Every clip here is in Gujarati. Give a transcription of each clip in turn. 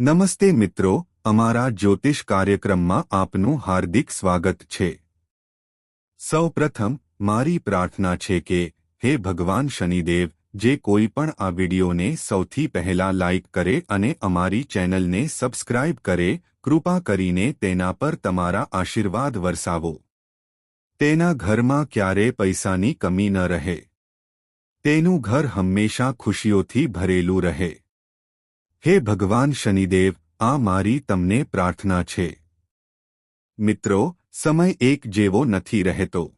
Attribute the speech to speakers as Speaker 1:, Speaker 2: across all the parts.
Speaker 1: નમસ્તે મિત્રો, અમારા જ્યોતિષ કાર્યક્રમમાં આપનું હાર્દિક સ્વાગત છે. સૌપ્રથમ, મારી પ્રાર્થના છે કે, હે ભગવાન શનિદેવ, જે કોઈ પણ આ વિડિયોને સૌથી પહેલા લાઇક કરે અને અમારી ચેનલને સબસ્ક્રાઇબ કરે, કૃપા કરીને તેના પર તમારા આશીર્વાદ વરસાવો. તેના ઘરમાં ક્યારે પૈસાની કમી ન રહે. તેનું ઘર હંમેશા ખુશીઓથી ભરેલું રહે. હે ભગવાન શનિદેવ, આ મારી તમને પ્રાર્થના છે. મિત્રો, સમય એક જેવો નથી રહેતો.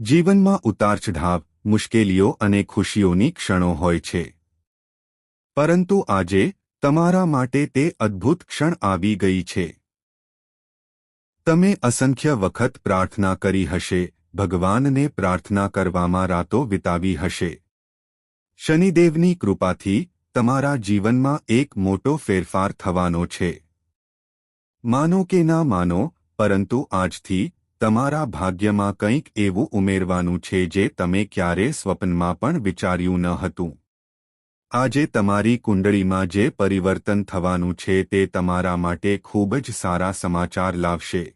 Speaker 1: જીવનમાં ઉતાર ચઢાવ મુશ્કેલીઓ અને ખુશીઓની ક્ષણો હોય છે. પરંતુ આજે, તમારા માટે તે અદ્ભુત ક્ષણ આવી ગઈ છે. તમે અસંખ્ય વખત પ્રાર્થના કરી હશે, ભગવાનને પ્રાર્થના કરવામાં રાતો વિતાવી હશે. શનિદેવની કૃપાથી તમારા જીવનમાં એક મોટો ફેરફાર થવાનો છે. માનો કે ના માનો, પરંતુ આજથી તમારા ભાગ્યમાં કંઈક એવું ઉમેરવાનું છે જે તમે ક્યારે સ્વપ્નમાં પણ વિચાર્યું ન હતું. આજે તમારી કુંડળીમાં જે પરિવર્તન થવાનું છે તે તમારા માટે ખૂબ જ સારા સમાચાર લાવશે.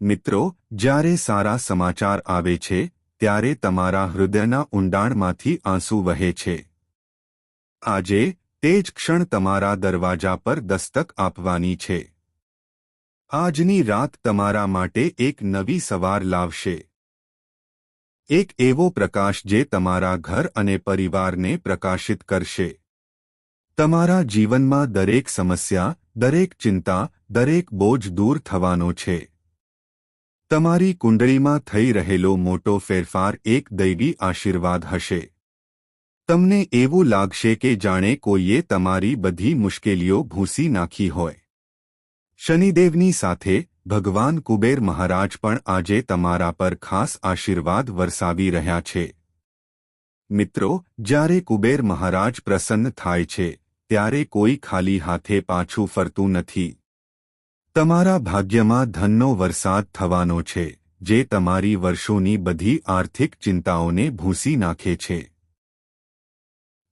Speaker 1: મિત્રો, જ્યારે સારા સમાચાર આવે છે, ત્યારે તમારા હૃદયના ઊંડાણમાંથી આંસુ વહે છે. આજે તે જ ક્ષણ તમારા દરવાજા પર દસ્તક આપવાની છે. આજની રાત તમારા માટે એક નવી સવાર લાવશે. એક એવો પ્રકાશ જે તમારા ઘર અને પરિવારને પ્રકાશિત કરશે. તમારા જીવનમાં દરેક સમસ્યા, દરેક ચિંતા, દરેક બોજ દૂર થવાનો છે. તમારી કુંડળીમાં થઈ રહેલો મોટો ફેરફાર એક દૈવી આશીર્વાદ હશે. તમને એવું લાગશે કે જાણે કોઈએ તમારી બધી મુશ્કેલીઓ ભૂંસી નાખી હોય. શનિદેવની સાથે ભગવાન કુબેર મહારાજ પણ આજે તમારા પર ખાસ આશીર્વાદ વરસાવી રહ્યા છે. મિત્રો, જ્યારે કુબેર મહારાજ પ્રસન્ન થાય છે, ત્યારે કોઈ ખાલી હાથે પાછું ફરતું નથી. તમારા ભાગ્યમાં ધનનો વરસાદ થવાનો છે, જે તમારી વર્ષોની બધી આર્થિક ચિંતાઓને ભૂંસી નાખે છે.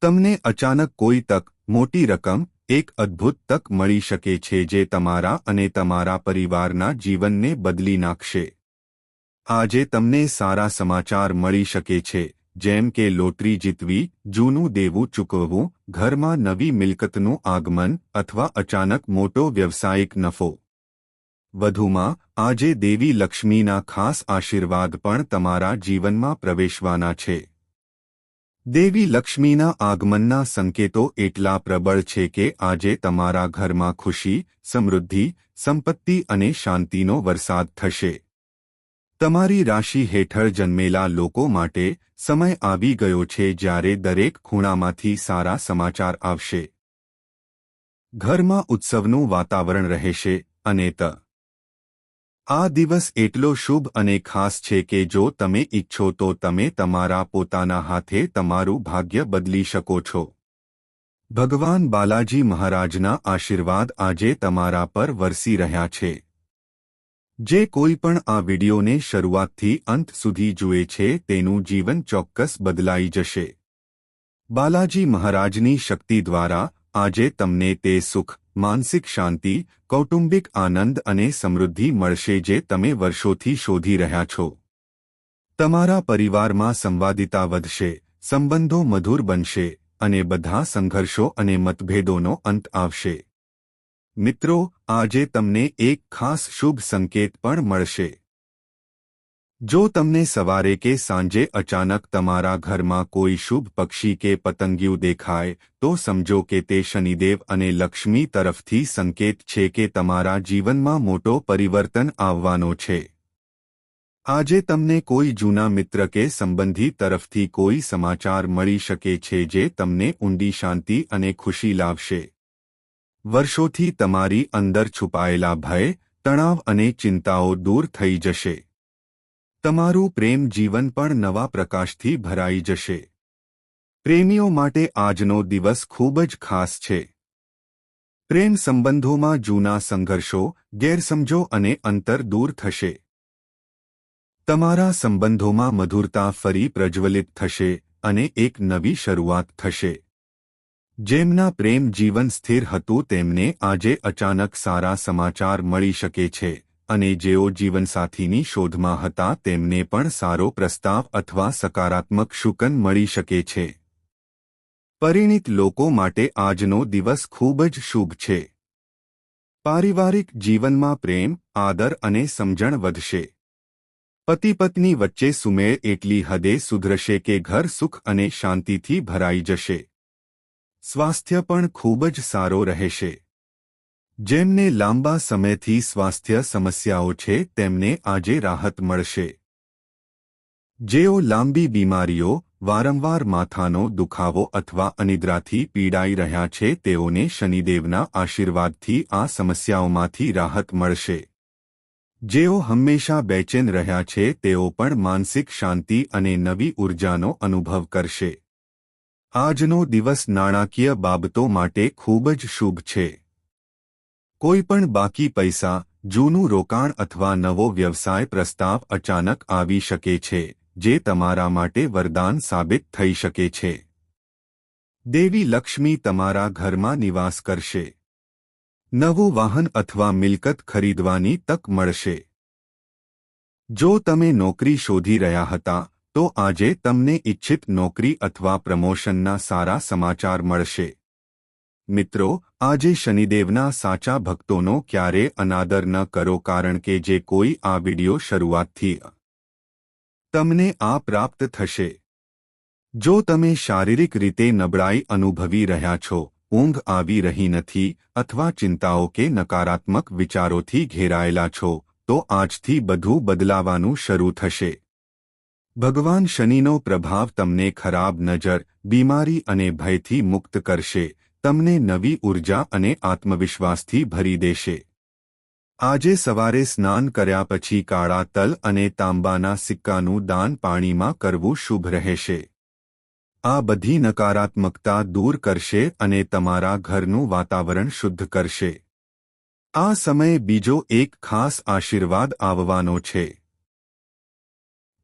Speaker 1: તમને અચાનક કોઈ તક, મોટી રકમ, એક અદ્ભુત તક મળી શકે છે જે તમારા અને તમારા પરિવારના જીવનને બદલી નાખશે. આજે તમને સારા સમાચાર મળી શકે છે, જેમ કે લોટરી જીતવી, જૂનું દેવું ચૂકવવું, ઘરમાં નવી મિલકતનું આગમન અથવા અચાનક મોટો વ્યવસાયિક નફો. વધુમાં, આજે દેવી લક્ષ્મીના ખાસ આશીર્વાદ પણ તમારા જીવનમાં પ્રવેશવાના છે. દેવી લક્ષ્મીના આગમનના સંકેતો એટલા પ્રબળ છે કે આજે તમારા ઘરમાં ખુશી, સમૃદ્ધિ, સંપત્તિ અને શાંતિનો વરસાદ થશે. તમારી રાશિ હેઠળ જન્મેલા લોકો માટે સમય આવી ગયો છે જ્યારે દરેક ખૂણામાંથી સારા સમાચાર આવશે. ઘરમાં ઉત્સવનું વાતાવરણ રહેશે અને ત આ દિવસ એટલો શુભ અને ખાસ છે કે જો તમે ઈચ્છો તો તમે તમારા પોતાના હાથે તમારું ભાગ્ય બદલી શકો છો. ભગવાન બાલાજી મહારાજના આશીર્વાદ આજે તમારા પર વરસી રહ્યા છે. જે કોઈ પણ આ વિડિયોને શરૂઆતથી અંત સુધી જુએ છે તેનું જીવન ચોક્કસ બદલાઈ જશે. બાલાજી મહારાજની શક્તિ દ્વારા આજે તમને તે સુખ માનસિક શાંતિ, કૌટુંબિક આનંદ અને સમૃદ્ધિ મળશે જે તમે વર્ષોથી શોધી રહ્યા છો. તમારા પરિવારમાં સંવાદિતા વધશે, સંબંધો મધુર બનશે અને બધા સંઘર્ષો અને મતભેદોનો અંત આવશે. મિત્રો, આજે તમને એક ખાસ શુભ સંકેત પણ મળશે. જો તમને સવારે કે સાંજે અચાનક તમારા ઘરમાં કોઈ શુભ પક્ષી કે પતંગિયું દેખાય, તો સમજો કે તે શનિદેવ અને લક્ષ્મી તરફથી સંકેત છે કે તમારા જીવનમાં મોટો પરિવર્તન આવવાનો છે. આજે તમને કોઈ જૂના મિત્ર કે સંબંધી તરફથી કોઈ સમાચાર મળી શકે છે જે તમને ઊંડી શાંતિ અને ખુશી લાવશે. વર્ષોથી તમારી અંદર છુપાયેલા ભય, તણાવ અને ચિંતાઓ દૂર થઈ જશે. તમારું પ્રેમ જીવન પણ નવા પ્રકાશથી ભરાઈ જશે. પ્રેમીઓ માટે આજનો દિવસ ખૂબ જ ખાસ છે. પ્રેમ સંબંધોમાં જૂના સંઘર્ષો, ગેરસમજો અને અંતર દૂર થશે. તમારા સંબંધોમાં મધુરતા ફરી પ્રજ્વલિત થશે અને એક નવી શરૂઆત થશે. જેમના પ્રેમ જીવન સ્થિર હતું તેમને આજે અચાનક સારા સમાચાર મળી શકે છે. અને જેઓ જીવનસાથીની શોધમાં હતા તેમને પણ સારો પ્રસ્તાવ અથવા સકારાત્મક શુકન મળી શકે છે. પરિણિત લોકો માટે આજનો દિવસ ખૂબ જ શુભ છે. પારિવારિક જીવનમાં પ્રેમ, આદર અને સમજણ વધશે. પતિ પત્ની વચ્ચે સુમેળ એટલી હદે સુધરશે કે ઘર સુખ અને શાંતિથી ભરાઈ જશે. સ્વાસ્થ્ય પણ ખૂબ જ સારો રહેશે. જેમને લાંબા સમયથી સ્વાસ્થ્ય સમસ્યાઓ છે, તેમને આજે રાહત મળશે. જેઓ લાંબી બીમારીઓ, વારંવાર માથાનો દુખાવો અથવા અનિદ્રાથી પીડાઈ રહ્યા છે, તેઓને શનિદેવના આશીર્વાદથી આ સમસ્યાઓમાંથી રાહત મળશે. જેઓ હંમેશા બેચેન રહ્યા છે, તેઓ પણ માનસિક શાંતિ અને નવી ઉર્જાનો અનુભવ કરશે. આજનો દિવસ નાણાકીય બાબતો માટે ખૂબ જ શુભ છે. કોઈપણ બાકી પૈસા, જૂનું રોકાણ અથવા નવો વ્યવસાય પ્રસ્તાવ અચાનક આવી શકે છે, જે તમારા માટે વરદાન સાબિત થઈ શકે છે. દેવી લક્ષ્મી તમારા ઘરમાં નિવાસ કરશે. નવું વાહન અથવા મિલકત ખરીદવાની તક મળશે. જો તમે નોકરી શોધી રહ્યા હતા, તો આજે તમને ઇચ્છિત નોકરી અથવા પ્રમોશનના સારા સમાચાર મળશે. મિત્રો, આજે શનિદેવના સાચા ભક્તોનો ક્યારે અનાદર ન કરો કારણ કે જે કોઈ આ વિડિયો શરૂઆતથી તમને આ પ્રાપ્ત થશે. જો તમે શારીરિક રીતે નબળાઈ અનુભવી રહ્યા છો, ઊંઘ આવી રહી નથી અથવા ચિંતાઓ કે નકારાત્મક વિચારોથી ઘેરાયેલા છો, તો આજથી બધું બદલાવાનું શરૂ થશે. ભગવાન શનિનો પ્રભાવ તમને ખરાબ નજર, બીમારી અને ભયથી મુક્ત કરશે. તમને નવી ઊર્જા અને આત્મવિશ્વાસથી ભરી દેશે. આજે સવારે સ્નાન કર્યા પછી કાળા તલ અને તાંબાના સિક્કાનું દાન પાણીમાં કરવું શુભ રહેશે. આ બધી નકારાત્મકતા દૂર કરશે અને તમારા ઘરનું વાતાવરણ શુદ્ધ કરશે. આ સમયે બીજો એક ખાસ આશીર્વાદ આવવાનો છે.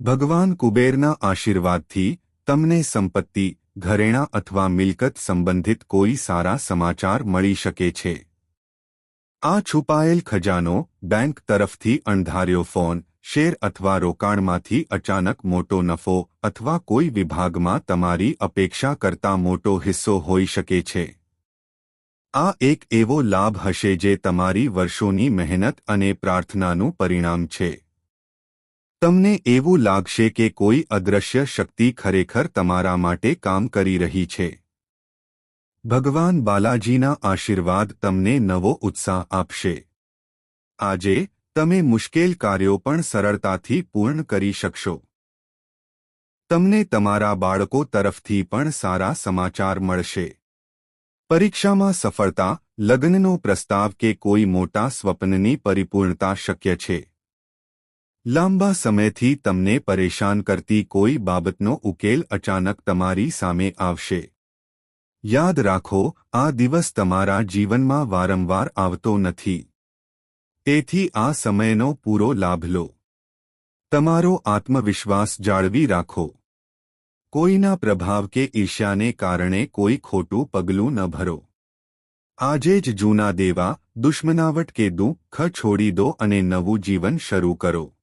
Speaker 1: ભગવાન કુબેરના આશીર્વાદથી તમને સંપત્તિ ઘરેણા અથવા મિલકત સંબંધિત કોઈ સારા સમાચાર મળી શકે છે. આ છુપાયેલ ખજાનો બેંક તરફથી અણધાર્યો ફોન, શેર અથવા રોકાણમાંથી અચાનક મોટો નફો અથવા કોઈ વિભાગમાં તમારી અપેક્ષા કરતા મોટો હિસ્સો હોઈ શકે છે. આ એક એવો લાભ હશે જે તમારી વર્ષોની મહેનત અને પ્રાર્થનાનું પરિણામ છે. તમને એવું લાગશે કે કોઈ અદૃશ્ય શક્તિ ખરેખર તમારા માટે કામ કરી રહી છે. ભગવાન બાલાજીના આશીર્વાદ તમને નવો ઉત્સાહ આપશે. આજે, તમે મુશ્કેલ કાર્યો પણ સરળતાથી પૂર્ણ કરી શકશો. તમને તમારા બાળકો તરફથી પણ સારા સમાચાર મળશે. પરીક્ષામાં સફળતા, લગ્નનો પ્રસ્તાવ કે કોઈ મોટા સ્વપ્નની પરિપૂર્ણતા શક્ય છે. લાંબા સમયથી તમને પરેશાન કરતી કોઈ બાબતનો ઉકેલ અચાનક તમારી સામે આવશે. યાદ રાખો, આ દિવસ તમારા જીવનમાં વારંવાર આવતો નથી. તેથી આ સમયનો પૂરો લાભ લો. તમારો આત્મવિશ્વાસ જાળવી રાખો. કોઈના પ્રભાવ કે ઈર્ષ્યાને કારણે કોઈ ખોટું પગલું ન ભરો. આજે જ જૂના દેવા, દુશ્મનાવટ કે દુઃખ છોડી દો અને નવું જીવન શરૂ કરો.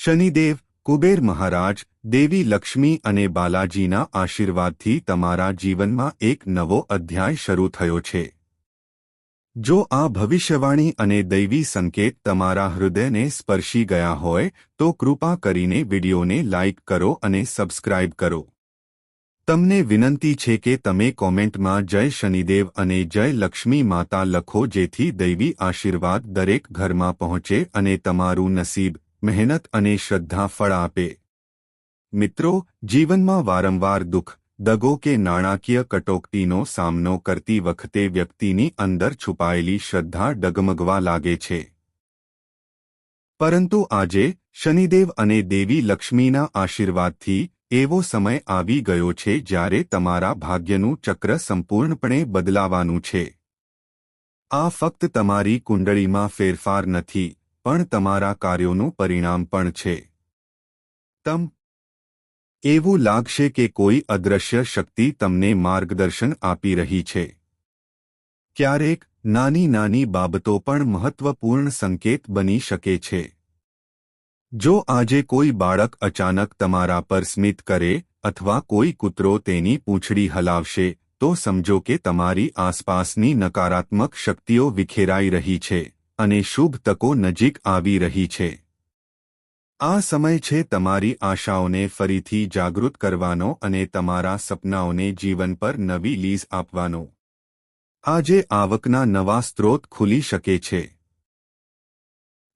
Speaker 1: શનિદેવ, કુબેર મહારાજ, દેવી લક્ષ્મી અને બાલાજીના આશીર્વાદથી તમારા જીવનમાં એક નવો અધ્યાય શરૂ થયો છે. જો આ ભવિષ્યવાણી અને દૈવી સંકેત તમારા હૃદયને સ્પર્શી ગયા હોય, તો કૃપા કરીને વિડીયોને લાઇક કરો અને સબસ્ક્રાઇબ કરો. તમને વિનંતી છે કે તમે કોમેન્ટમાં જય શનિદેવ અને જય લક્ષ્મી માતા લખો જેથી દૈવી આશીર્વાદ દરેક ઘરમાં પહોંચે અને તમારું નસીબ મહેનત અને શ્રદ્ધા ફળ આપે. મિત્રો, જીવનમાં વારંવાર દુઃખ, દગો કે નાણાકીય કટોકટીનો સામનો કરતી વખતે વ્યક્તિની અંદર છુપાયેલી શ્રદ્ધા ડગમગવા લાગે છે. પરંતુ આજે શનિદેવ અને દેવી લક્ષ્મીના આશીર્વાદથી એવો સમય આવી ગયો છે જ્યારે તમારા ભાગ્યનું ચક્ર સંપૂર્ણપણે બદલાવાનું છે. આ ફક્ત તમારી કુંડળીમાં ફેરફાર નથી. પણ તમારા કાર્યોનું પરિણામ પણ છે. તમ. એવું લાગશે કે કોઈ અદૃશ્ય શક્તિ તમને માર્ગદર્શન આપી રહી છે. ક્યારેક નાની નાની બાબતો પણ મહત્વપૂર્ણ સંકેત બની શકે છે. જો આજે કોઈ બાળક અચાનક તમારા પર સ્મિત કરે અથવા કોઈ કૂતરો તેની પૂંછડી હલાવશે, તો સમજો કે તમારી આસપાસની નકારાત્મક શક્તિઓ વિખેરાઈ રહી છે. અને શુભ તકો નજીક આવી રહી છે. આ સમય છે તમારી આશાઓને ફરીથી જાગૃત કરવાનો અને તમારા સપનાઓને જીવન પર નવી લીઝ આપવાનો. આજે આવકના નવા સ્ત્રોત ખુલી શકે છે.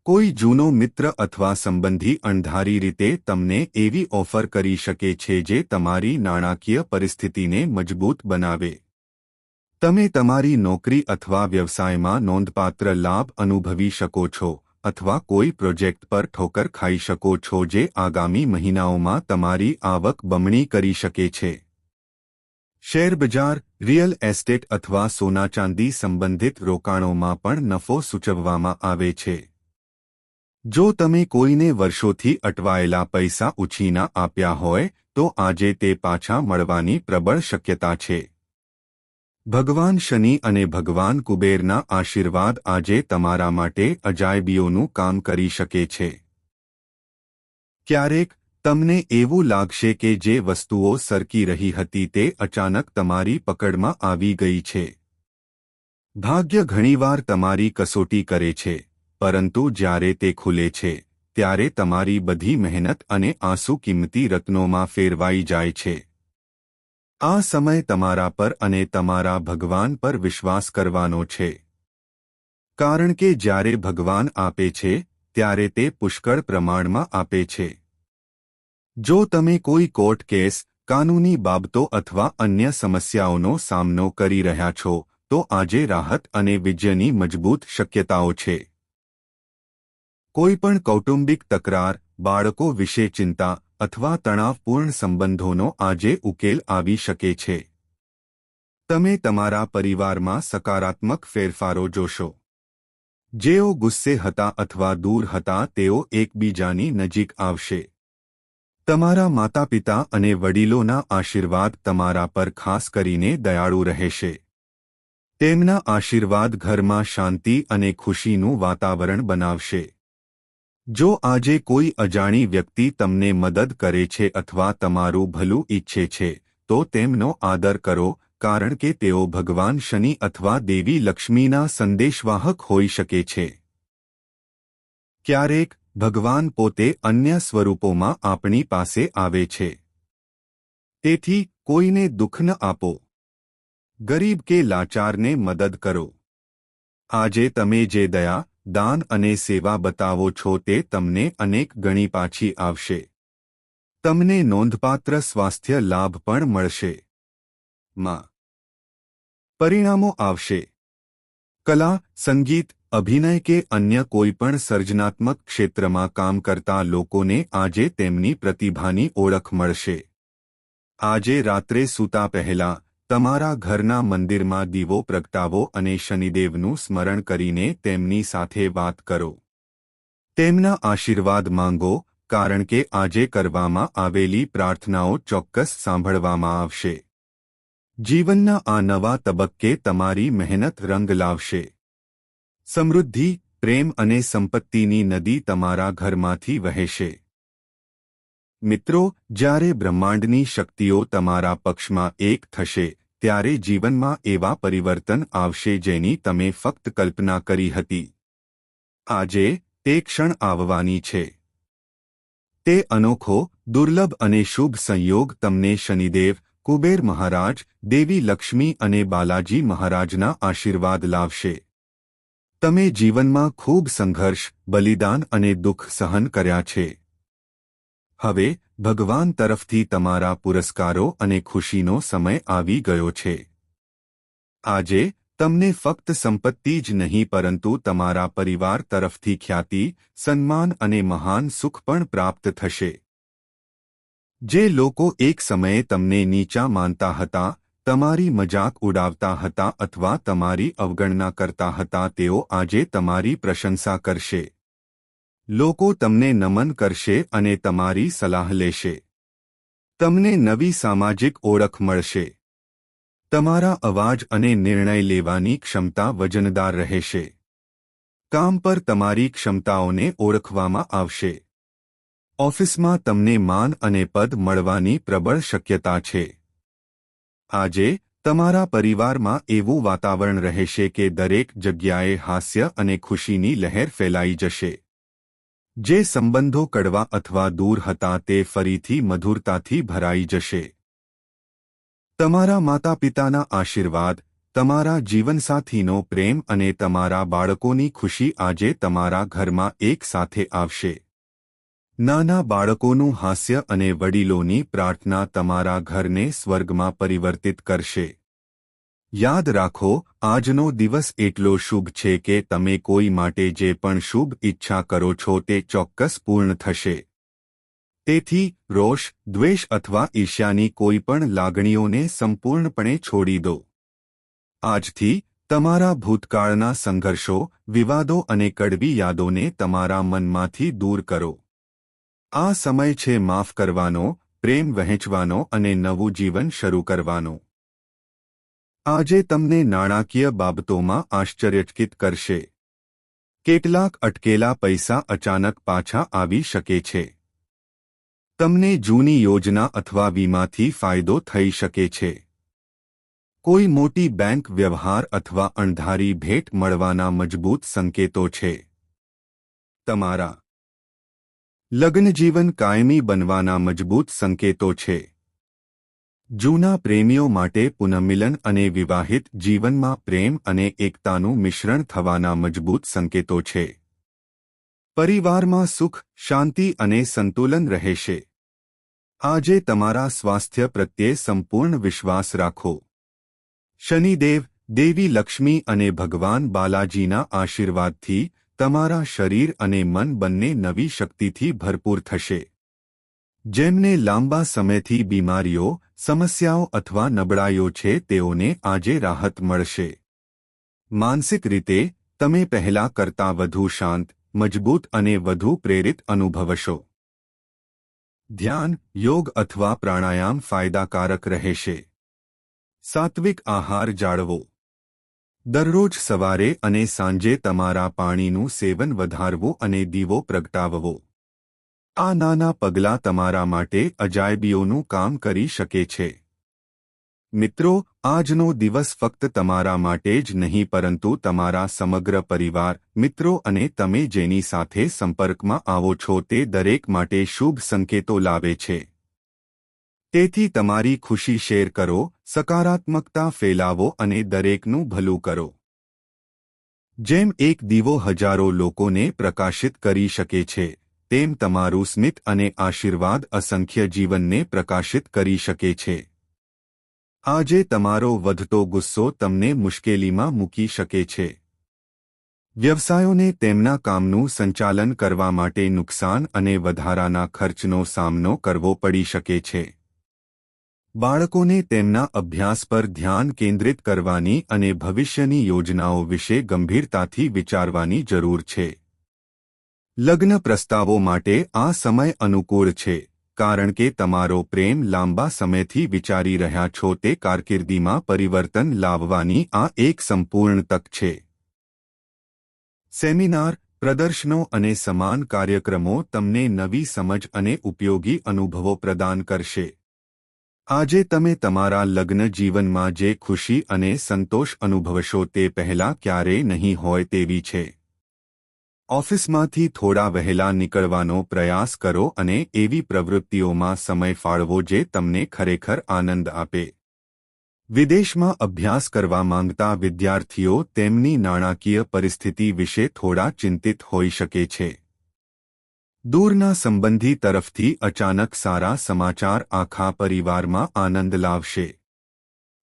Speaker 1: કોઈ જૂનો મિત્ર અથવા સંબંધી અણધારી રીતે તમને એવી ઓફર કરી શકે છે જે તમારી નાણાકીય પરિસ્થિતિને મજબૂત બનાવે. તમે તમારી નોકરી અથવા વ્યવસાયમાં નોંધપાત્ર લાભ અનુભવી શકો છો અથવા કોઈ પ્રોજેક્ટ પર ઠોકર ખાઈ શકો છો જે આગામી મહિનાઓમાં તમારી આવક બમણી કરી શકે છે. શેરબજાર રિયલ એસ્ટેટ અથવા સોના ચાંદી સંબંધિત રોકાણોમાં પણ નફો સૂચવવામાં આવે છે. જો તમે કોઈને વર્ષોથી અટવાયેલા પૈસા ઉછીના આપ્યા હોય, તો આજે તે પાછા મળવાની પ્રબળ શક્યતા છે. ભગવાન શનિ અને ભગવાન કુબેરના આશીર્વાદ આજે તમારા માટે અજાયબીઓનું કામ કરી શકે છે. ક્યારેક તમને એવું લાગશે કે જે વસ્તુઓ સરકી રહી હતી તે અચાનક તમારી પકડમાં આવી ગઈ છે. ભાગ્ય ઘણીવાર તમારી કસોટી કરે છે, પરંતુ જ્યારે તે ખુલે છે, ત્યારે તમારી બધી મહેનત અને આંસુ કિંમતી રત્નોમાં ફેરવાઈ જાય છે. આ સમય તમારા પર અને તમારા ભગવાન પર વિશ્વાસ કરવાનો છે. કારણ કે જ્યારે ભગવાન આપે છે, ત્યારે તે પુષ્કળ પ્રમાણમાં આપે છે. જો તમે કોઈ કોર્ટ કેસ, કાનૂની બાબતો અથવા અન્ય સમસ્યાઓનો સામનો કરી રહ્યા છો, તો આજે રાહત અને વિજયની મજબૂત શક્યતાઓ છે. કોઈપણ કૌટુંબિક તકરાર, બાળકો વિશે ચિંતા અથવા તણાવપૂર્ણ સંબંધોનો આજે ઉકેલ આવી શકે છે. તમે તમારા પરિવારમાં સકારાત્મક ફેરફારો જોશો. જેઓ ગુસ્સે હતા અથવા દૂર હતા તેઓ એકબીજાની નજીક આવશે. તમારા માતાપિતા અને વડીલોના આશીર્વાદ તમારા પર ખાસ કરીને દયાળુ રહેશે. તેમના આશીર્વાદ ઘરમાં શાંતિ અને ખુશીનું વાતાવરણ બનાવશે. જો આજે કોઈ અજાણી વ્યક્તિ તમને મદદ કરે છે અથવા તમારું ભલું ઈચ્છે છે, તો તેમનો આદર કરો, કારણ કે તેઓ ભગવાન શનિ અથવા દેવી લક્ષ્મીના સંદેશવાહક હોઈ શકે છે. ક્યારેક, ભગવાન પોતે અન્ય સ્વરૂપોમાં આપણી પાસે આવે છે. તેથી, કોઈને દુઃખ ન આપો. ગરીબ કે લાચારને મદદ કરો. આજે તમે જે દયા દાન અને સેવા બતાવો છો તે તમને અનેક ગણી પાછી આવશે. તમને નોંધપાત્ર સ્વાસ્થ્ય લાભ પણ મળશે. માં. પરિણામો આવશે. કલા, સંગીત, અભિનય કે અન્ય કોઈપણ સર્જનાત્મક ક્ષેત્રમાં કામ કરતા લોકોને આજે તેમની પ્રતિભાની ઓળખ મળશે. આજે રાત્રે સૂતા પહેલા તમારા ઘરના મંદિરમાં દીવો પ્રગટાવો અને શનિદેવનું સ્મરણ કરીને તેમની સાથે વાત કરો. તેમના આશીર્વાદ માંગો, કારણ કે આજે કરવામાં આવેલી પ્રાર્થનાઓ ચોક્કસ સાંભળવામાં આવશે. જીવનના આ નવા તબક્કે તમારી મહેનત રંગ લાવશે. સમૃદ્ધિ, પ્રેમ અને સંપત્તિની નદી તમારા ઘરમાંથી વહેશે. મિત્રો, જ્યારે બ્રહ્માંડની શક્તિઓ તમારા પક્ષમાં એક થશે ત્યારે જીવનમાં એવા પરિવર્તન આવશે જેની તમે ફક્ત કલ્પના કરી હતી. આજે તે ક્ષણ આવવાની છે. તે અનોખો, દુર્લભ અને શુભ સંયોગ તમને શનિદેવ, કુબેર મહારાજ, દેવી લક્ષ્મી અને બાલાજી મહારાજના આશીર્વાદ લાવશે. તમે જીવનમાં ખૂબ સંઘર્ષ, બલિદાન અને દુઃખ સહન કર્યા છે. હવે, ભગવાન તરફથી તમારા પુરસ્કારો અને ખુશીનો સમય આવી ગયો છે. આજે, તમને ફક્ત સંપત્તિ જ નહીં પરંતુ તમારા પરિવાર તરફથી ખ્યાતિ, સન્માન અને મહાન સુખ પણ પ્રાપ્ત થશે. જે લોકો એક સમયે તમને નીચા માનતા હતા, તમારી મજાક ઉડાવતા હતા અથવા તમારી અવગણના કરતા હતા, તેઓ આજે તમારી પ્રશંસા કરશે. લોકો તમને નમન કરશે અને તમારી સલાહ લેશે. તમને નવી સામાજિક ઓળખ મળશે. તમારા અવાજ અને નિર્ણય લેવાની ક્ષમતા વજનદાર રહેશે. કામ પર તમારી ક્ષમતાઓને ઓળખવામાં આવશે. ઓફિસમાં તમને માન અને પદ મળવાની પ્રબળ શક્યતા છે. આજે, તમારા પરિવારમાં એવું વાતાવરણ રહેશે કે દરેક જગ્યાએ હાસ્ય અને ખુશીની લહેર ફેલાઈ જશે. જે સંબંધો કડવા અથવા દૂર હતા તે ફરીથી મધુરતાથી ભરાઈ જશે. તમારા માતા પિતાના આશીર્વાદ, તમારા જીવનસાથીનો પ્રેમ અને તમારા બાળકોની ખુશી આજે તમારા ઘરમાં એક સાથે આવશે. નાના બાળકોનું હાસ્ય અને વડીલોની પ્રાર્થના તમારા ઘરને સ્વર્ગમાં પરિવર્તિત કરશે. યાદ રાખો, આજનો દિવસ એટલો શુભ છે કે તમે કોઈ માટે જે પણ શુભ ઈચ્છા કરો છો તે ચોક્કસ પૂર્ણ થશે. તેથી, રોષ, દ્વેષ અથવા ઈર્ષ્યાની કોઈ પણ લાગણીઓને સંપૂર્ણપણે છોડી દો. આજથી, તમારા ભૂતકાળના સંઘર્ષો, વિવાદો અને કડવી યાદોને તમારા મનમાંથી દૂર કરો. આ સમય છે માફ કરવાનો, પ્રેમ વહેંચવાનો અને નવું જીવન શરૂ કરવાનો. આજે તમને નાણાકીય બાબતોમાં આશ્ચર્યચકિત કરશે. કેટલાક અટકેલા પૈસા અચાનક પાછા આવી શકે છે. તમને જૂની યોજના અથવા વીમાથી ફાયદો થઈ શકે છે. કોઈ મોટી બેંક વ્યવહાર અથવા અણધારી ભેટ મળવાના મજબૂત સંકેતો છે. તમારા લગ્નજીવન કાયમી બનવાના મજબૂત સંકેતો છે. જૂના પ્રેમીઓ માટે પુનઃમિલન અને વિવાહિત જીવનમાં પ્રેમ અને એકતાનું મિશ્રણ થવાના મજબૂત સંકેતો છે. પરિવારમાં સુખ, શાંતિ અને સંતુલન રહેશે. આજે તમારા સ્વાસ્થ્ય પ્રત્યે સંપૂર્ણ વિશ્વાસ રાખો. શનિદેવ, દેવી લક્ષ્મી અને ભગવાન બાલાજીના આશીર્વાદથી તમારા શરીર અને મન બંને નવી શક્તિથી ભરપૂર થશે. જેમને લાંબા સમયથી બીમારીઓ, સમસ્યાઓ અથવા નબળાઈઓ છે, તેઓને આજે રાહત મળશે. માનસિક રીતે, તમે પહેલા કરતાં વધુ શાંત, મજબૂત અને વધુ પ્રેરિત અનુભવશો. ધ્યાન, યોગ અથવા પ્રાણાયામ ફાયદાકારક રહેશે. સાત્વિક આહાર જાળવો. દરરોજ સવારે અને સાંજે તમારા પાણીનું સેવન વધારવું અને દીવો પ્રગટાવવો. આ નાના પગલાં તમારા માટે અજાયબીઓનું કામ કરી શકે છે. મિત્રો, આજનો દિવસ ફક્ત તમારા માટે જ નહીં, પરંતુ તમારા સમગ્ર પરિવાર, મિત્રો અને તમે જેની સાથે સંપર્કમાં આવો છો તે દરેક માટે શુભ સંકેતો લાવે છે. તેથી તમારી ખુશી શેર કરો, સકારાત્મકતા ફેલાવો અને દરેકનું ભલું કરો. જેમ એક દીવો હજારો લોકોને પ્રકાશિત કરી શકે છે. તેમ તમારું સ્મિત અને આશીર્વાદ અસંખ્ય જીવનને પ્રકાશિત કરી શકે છે. આજે તમારો વધતો ગુસ્સો તમને મુશ્કેલીમાં મૂકી શકે છે. વ્યવસાયોને તેમના કામનું સંચાલન કરવા માટે નુકસાન અને વધારાના ખર્ચનો સામનો કરવો પડી શકે છે. બાળકોને તેમના અભ્યાસ પર ધ્યાન કેન્દ્રિત કરવાની અને ભવિષ્યની યોજનાઓ વિશે ગંભીરતાથી વિચારવાની જરૂર છે. લગ્ન પ્રસ્તાવો માટે આ સમય અનુકૂળ છે, કારણ કે તમારો પ્રેમ લાંબા સમયથી વિચારી રહ્યા છો તે કારકિર્દીમાં પરિવર્તન લાવવાની આ એક સંપૂર્ણ તક છે. સેમિનાર, પ્રદર્શનો અને સમાન કાર્યક્રમો તમને નવી સમજ અને ઉપયોગી અનુભવો પ્રદાન કરશે. આજે તમે તમારા લગ્ન જીવનમાં જે ખુશી અને સંતોષ અનુભવશો તે પહેલાં ક્યારેય નહીં હોય તેવી છે. ઓફિસમાંથી થોડા વહેલા નીકળવાનો પ્રયાસ કરો અને એવી પ્રવૃત્તિઓમાં સમય ફાળવો જે તમને ખરેખર આનંદ આપે. વિદેશમાં અભ્યાસ કરવા માંગતા વિદ્યાર્થીઓ તેમની નાણાકીય પરિસ્થિતિ વિશે થોડા ચિંતિત હોઈ શકે છે. દૂરના સંબંધી તરફથી અચાનક સારા સમાચાર આખા પરિવારમાં આનંદ લાવશે.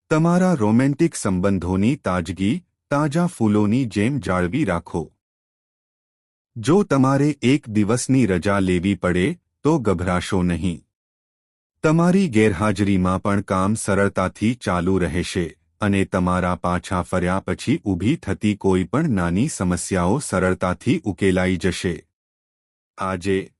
Speaker 1: તમારા રોમેન્ટિક સંબંધોની તાજગી, તાજા ફૂલોની જેમ જાળવી રાખો. જો તમારે એક દિવસની રજા લેવી પડે, તો ગભરાશો નહીં. તમારી ગેરહાજરીમાં પણ કામ સરળતાથી ચાલુ રહેશે અને તમારા પાછા ફર્યા પછી ઊભી થતી કોઈ પણ નાની સમસ્યાઓ સરળતાથી ઉકેલાઈ જશે. આજે